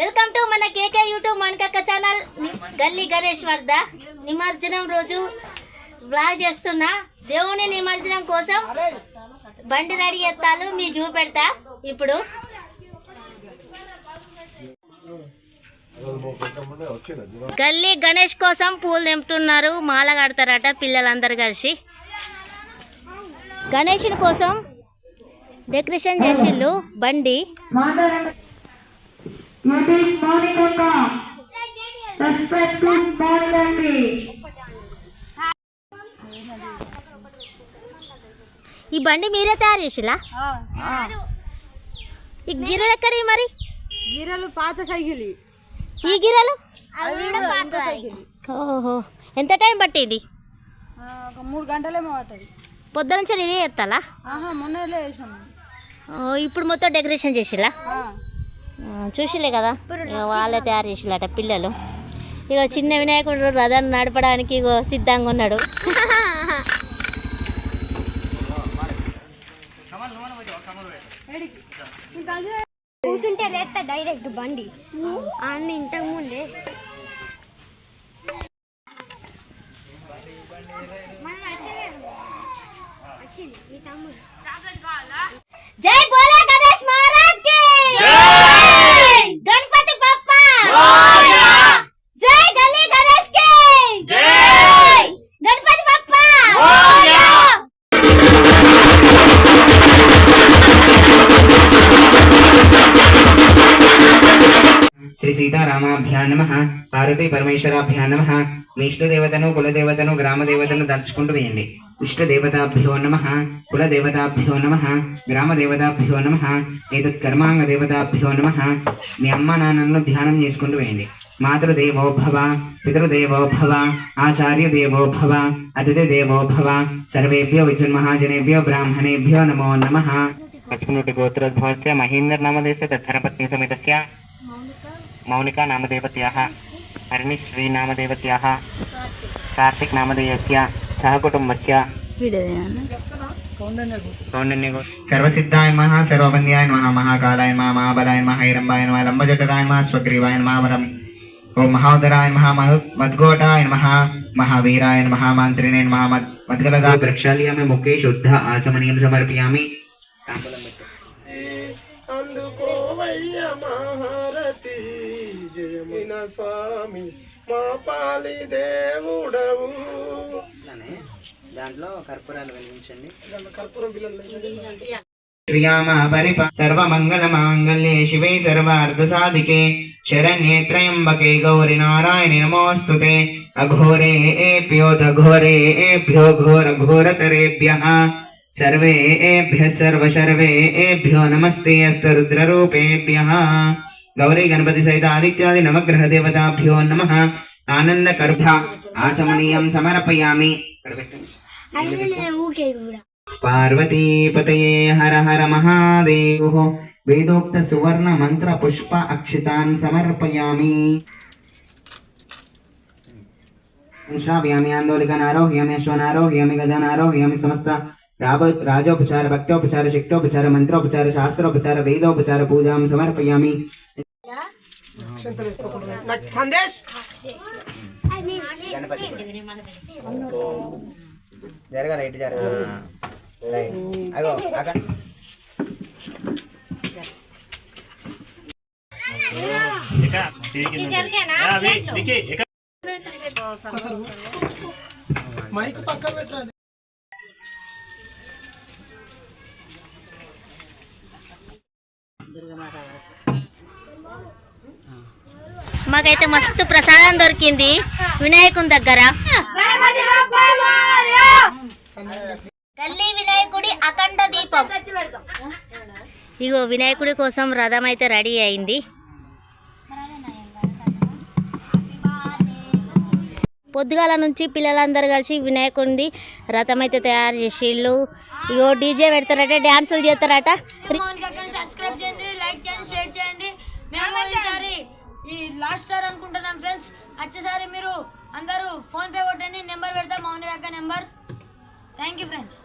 Welcome to మన కేకే YouTube మనకక్క channel. గల్లీ గణేష్ వద్ద నిమజ్జనం రోజు బ్లాగ్ చేస్తున్నా. దేవుని నిమజ్జనం కోసం బండి రెడీ ఎత్తాలు మీ చూపెడతా ఇప్పుడు గల్లీ గణేష్ కోసం పూలు తెంపుతున్నారు. మాల కడతారట పిల్లలందరూ కలిసి. గణేషుని కోసం డెకరేషన్ చేసిళ్ళు బండి. యతీష్ మౌనికక్క రెస్పెక్టివ్ మౌనికండి ఈ బండి మీరే తయారు చేసిలా? ఈ గిరెలు ఎక్కడి మరి? గీరలు పాత సైకిల్. ఈ గిరెలు? సైకిల్. ఓహో. ఎంత టైం పట్టింది? ఒక మూడు గంటలేమో పట్టది. పొద్దు నుంచి ఇదే ఎత్తాలా ఆహా మొన్నలే వేసాం ఓ, ఇప్పుడు మొత్తం డెకరేషన్ చేసిలా? ఆ. చూసిలే కదా? ఇక వాళ్ళే తయారు చేసిలట పిల్లలు. ఇక చిన్న వినాయకుడు రథం నడపడానికి ఇగో సిద్ధంగా ఉన్నాడు. కూర్చుంటే లేస్తా డైరెక్ట్ బండి. అన్న ఇంతకు ముందే. మీ జై బోలా గణేష్ మహారాజ్ సీతారామాభ్యా నమ. పార్వతీ పరమేశ్వరాభ్యా నమ. మీ ఇష్టదేవతను కులదేవతను గ్రామదేవతను దర్చుకుంటూ వేయండి. ఇష్టదేవతాభ్యో నమ. కులదేవతాభ్యో నమ. గ్రామదేవతాభ్యో నమ. ఏతత్ కర్మాంగ దేవతాభ్యో నమ. మీ అమ్మ నాన్నలను ధ్యానం చేసుకుంటూ వేయండి. మాతృదేవో భవ పితృదేవో భవ ఆచార్య భవ అతిథి భవ సర్వేభ్యో విజున్మహాజనేభ్యో బ్రాహ్మణేభ్యో నమో నమ. పశ్చిమ గోత్రోద్భవస్య మహేంద్ర నామదేశ తద్ధరపత్ని సమేతస్య. మౌనికా నామదేవత్యాः హరిణిశ్రీ నామదేవత్యాः కార్తిక్ నామధేయస్య సహకుటుంబస్య సర్వసిద్ధాయ నమః సర్వబంధ్యాయ నమః మహాకాలాయ నమః మహాబలాయ నమః హైరంబాయ నమః లంబజటరాయ నమః స్వగ్రీవాయ నమః వరం ఓం మహోదరాయ మహు- మద్గోటాయ నమః మహావీరాయ నమః మంత్రిణే నమః మద్ మద్గలదా ప్రక్షాళ్యామి ముఖే శుద్ధ ఆచమనీయం సమర్పయామి స్వామి మా పాలి దేవుడవు. దాంట్లో కర్పూరాలు వెలిగించండి. కర్పూరం సర్వమంగళ మాంగళ్యే శివే సర్వార్థ సాధికే శరణ్యే త్రయంబకే గౌరి నారాయణి నమోస్తుతే అఘోరే ఏభ్యోధఘోరే ఏభ్యో ఘోర ఘోరతరేభ్యః. సర్వేభ్య సర్వ సర్వేభ్యో నమస్తే అస్తు రుద్రరూపేభ్యః గౌరీ గణపతి సహిత ఆదిత్యాది నవగ్రహ దేవతాభ్యో నమ ఆనంద కర్భ ఆచమనీయం సమర్పయామి అయినా నేను పార్వతీపతయే హర హర మహాదేవ వేదోక్త సువర్ణ మంత్ర పుష్ప అక్షితాన్ సమర్పయామి శ్రావ్యామి ఆందోళికనారోహ్యామి అశ్వనారోహ్యామి గజనారోహ్యామి సమస్త రాబ రాజోపచార భక్తోపచార శక్తోపచార మంత్రోపచార శాస్త్రోపచార వేదోపచార పూజాం సమర్పయామి నాకు సందేశ్ జరగాలి ఇటు జరగాలి అగో అక్కడ మైక్ పక్కన పెట్టాలి దుర్గమాత మాకైతే మస్తు ప్రసాదం దొరికింది. వినాయకుని దగ్గర. గల్లీ వినాయకుడి అఖండ దీపం. ఇగో వినాయకుడి కోసం రథం అయితే రెడీ అయింది. పొద్దుగాల నుంచి పిల్లలందరూ కలిసి వినాయకుడిది రథం అయితే తయారు చేసిళ్ళు ఇగో డీజే పెడతారట డ్యాన్సులు చేస్తారట. సబ్స్క్రైబ్ చేయండి లైక్ చేయండి షేర్ చేయండి. ఈసారి ఈ లాస్ట్ సార్ అనుకుంటున్నాం ఫ్రెండ్స్ వచ్చేసారి మీరు అందరూ ఫోన్ పే కొట్టండి నెంబర్ పెడతాం మౌని అక్క number. Thank you friends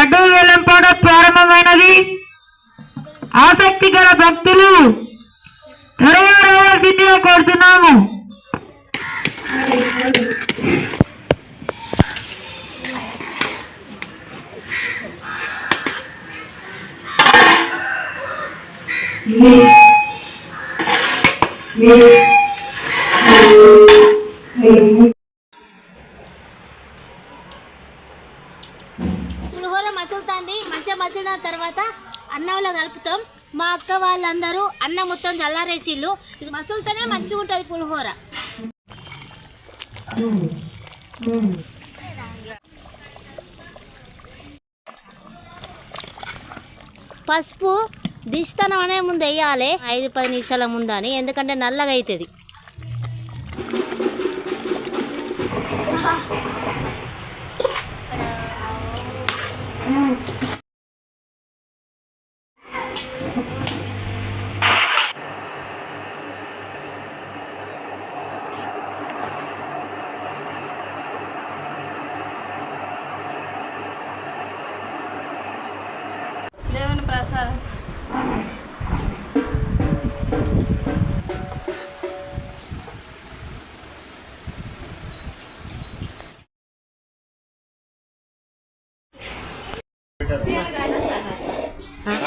laddu వేలంపాట ప్రారంభమైనది. ఆసక్తి గల భక్తులు త్వరగా రావాల్సిందిగా కోరుతున్నాము. పులిహోర మసిన తర్వాత అన్నంలో కలుపుతాం. మా అక్క వాళ్ళందరూ అన్నం మొత్తం చల్లారేసిళ్ళు ఇది మసులుతోనే మంచిగా ఉంటుంది పులిహోర. పసుపు దిష్టనం అనే ముందు వేయాలి. ఐదు పది నిమిషాల ముందని ఎందుకంటే నల్లగా అవుతుంది. మన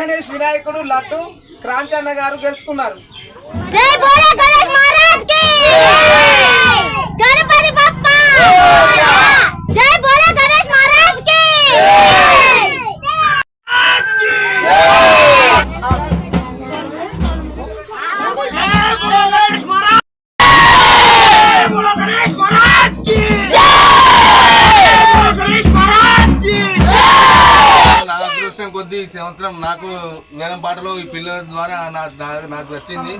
గణేష్ వినాయకుడు లడ్డు క్రాంతి అన్న గారు గెలుచుకున్నారు. వేలం పాటలో ఈ పిల్లల ద్వారా నాకు వచ్చింది.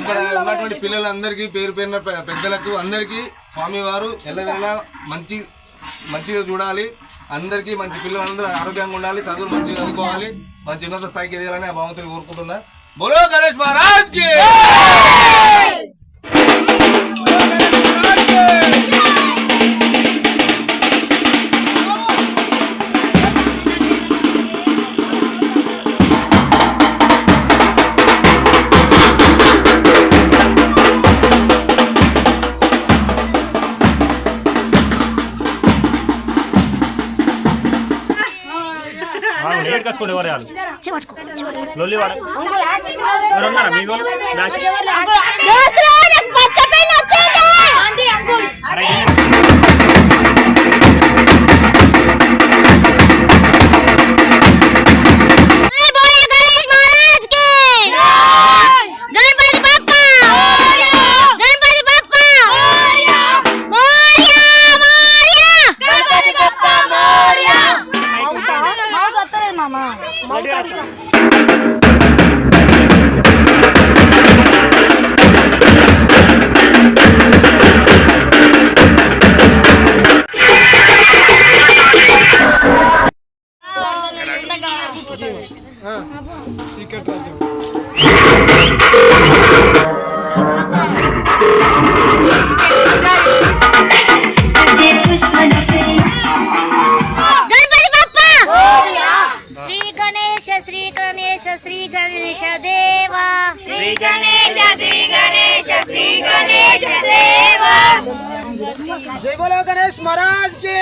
ఇక్కడ ఉన్నటువంటి పిల్లలందరికీ పేరు పేరున పెద్దలకు అందరికీ స్వామివారు ఎల్లవెల్లా మంచి మంచిగా చూడాలి. అందరికీ మంచి పిల్లలందరూ ఆరోగ్యంగా ఉండాలి. చదువులు మంచిగా చదువుకోవాలి. మంచి ఉన్నత స్థాయికి ఎదగాలని ఆ భగవంతుని కోరుకుంటున్నా. బోలో గణేష్ మహారాజ్కి ఏడు కచ్చుకోండి ఎవరు వాళ్ళు? లొల్లి వాడు ఎవరు ఉన్నారా మీ వాళ్ళు నాకు అరే సీక్రెట్ రాజ్యం గణపతి బప్పా శ్రీ గణేశ శ్రీ గణేశ శ్రీ గణేశ దేవా శ్రీ గణేశ శ్రీ గణేశ శ్రీ గణేశ దేవా జై బోలో గణేష్ మహారాజ్కి